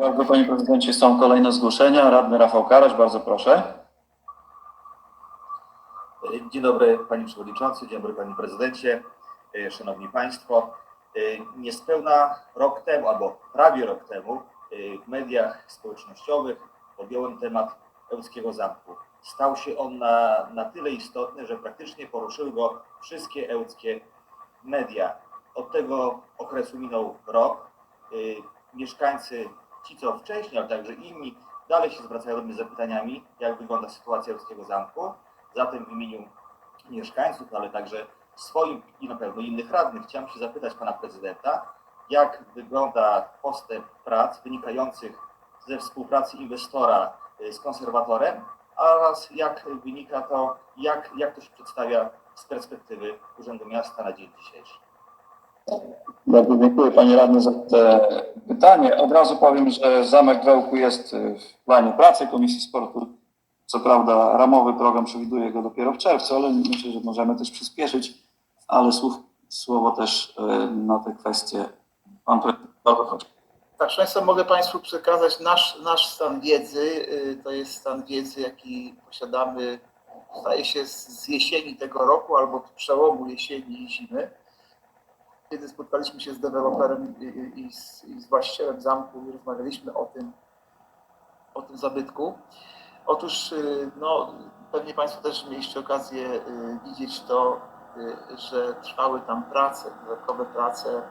Bardzo panie prezydencie, są kolejne zgłoszenia. Radny Rafał Karaś, bardzo proszę. Dzień dobry Panie Przewodniczący, dzień dobry Panie Prezydencie, e, Szanowni Państwo. E, Niespełna rok temu, albo prawie rok temu, e, w mediach społecznościowych podjąłem temat Ełckiego Zamku. Stał się on na, na tyle istotny, że praktycznie poruszyły go wszystkie ełckie media. Od tego okresu minął rok. Mieszkańcy, ci co wcześniej, ale także inni, dalej się zwracają do mnie z zapytaniami, jak wygląda sytuacja Ełckiego Zamku. Zatem w imieniu mieszkańców, ale także swoim i na pewno innych radnych chciałem się zapytać pana prezydenta, jak wygląda postęp prac wynikających ze współpracy inwestora y, z konserwatorem oraz jak wynika to, jak, jak to się przedstawia z perspektywy Urzędu Miasta na dzień dzisiejszy. Bardzo dziękuję panie radny za te pytanie. Od razu powiem, że Zamek Wełku jest y, w planie pracy Komisji Sportu. Co prawda ramowy program przewiduje go dopiero w czerwcu, ale myślę, że możemy też przyspieszyć. Ale słów, słowo też y, na te kwestie pan prezydent. Tak, proszę mogę Państwu przekazać nasz, nasz stan wiedzy. Y, To jest stan wiedzy, jaki posiadamy, zdaje się, z jesieni tego roku albo przełomu jesieni i zimy. Kiedy spotkaliśmy się z deweloperem i, i, i, z, i z właścicielem zamku i rozmawialiśmy o tym, o tym zabytku. Otóż, y, no, pewnie Państwo też mieliście okazję y, widzieć to, y, że trwały tam prace, dodatkowe prace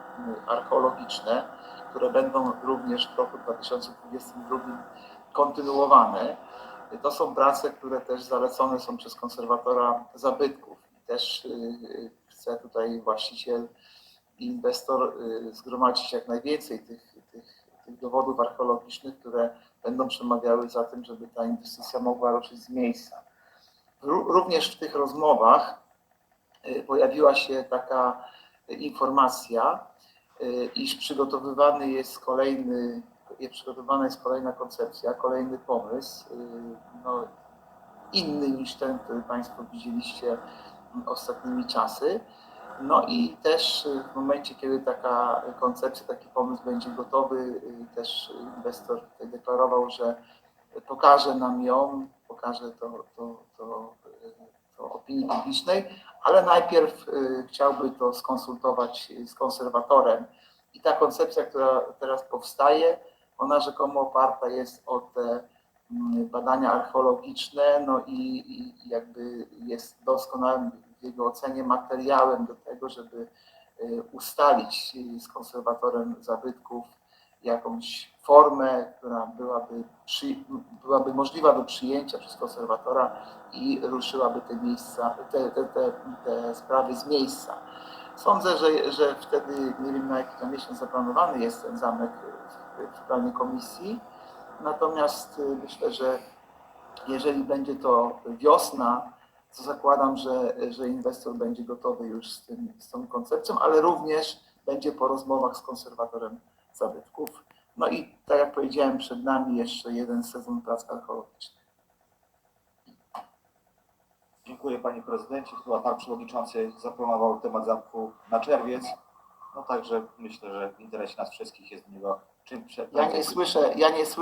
archeologiczne które będą również w roku 2022 kontynuowane. To są prace, które też zalecone są przez konserwatora zabytków. Też chce tutaj właściciel inwestor y, zgromadzić jak najwięcej tych, tych, tych dowodów archeologicznych, które będą przemawiały za tym, żeby ta inwestycja mogła ruszyć z miejsca. Ró- Również w tych rozmowach y, pojawiła się taka informacja, y, iż przygotowywany jest kolejny, przygotowana jest kolejna koncepcja, kolejny pomysł, no, inny niż ten, który Państwo widzieliście ostatnimi czasy. No i też y, w momencie, kiedy taka koncepcja, taki pomysł będzie gotowy, y, też inwestor deklarował, że pokaże nam ją, pokaże to, to, to, y, to opinii publicznej, ale najpierw chciałby to skonsultować z konserwatorem. I ta koncepcja, która teraz powstaje, ona rzekomo oparta jest o te mm, badania archeologiczne, no i i jakby jest doskonałym w jego ocenie materiałem do tego, żeby y, ustalić z konserwatorem zabytków jakąś formę, która byłaby, przy, byłaby możliwa do przyjęcia przez konserwatora i ruszyłaby te miejsca, te, te, te, te sprawy z miejsca. Sądzę, że, że wtedy, nie wiem na jaki to miesiąc zaplanowany jest ten zamek w, w planie komisji, natomiast y, myślę, że jeżeli będzie to wiosna, to zakładam, że, że inwestor będzie gotowy już z, tym, z tą koncepcją, ale również będzie po rozmowach z konserwatorem zabytków. No i tak jak powiedziałem, przed nami jeszcze jeden sezon prac archeologicznych. Dziękuję Panie Prezydencie. Chyba Pan Przewodniczący zaplanował temat zamku na czerwiec. No także myślę, że w interesie nas wszystkich jest do niego czym przed. Ja nie słyszę, ja nie słyszę.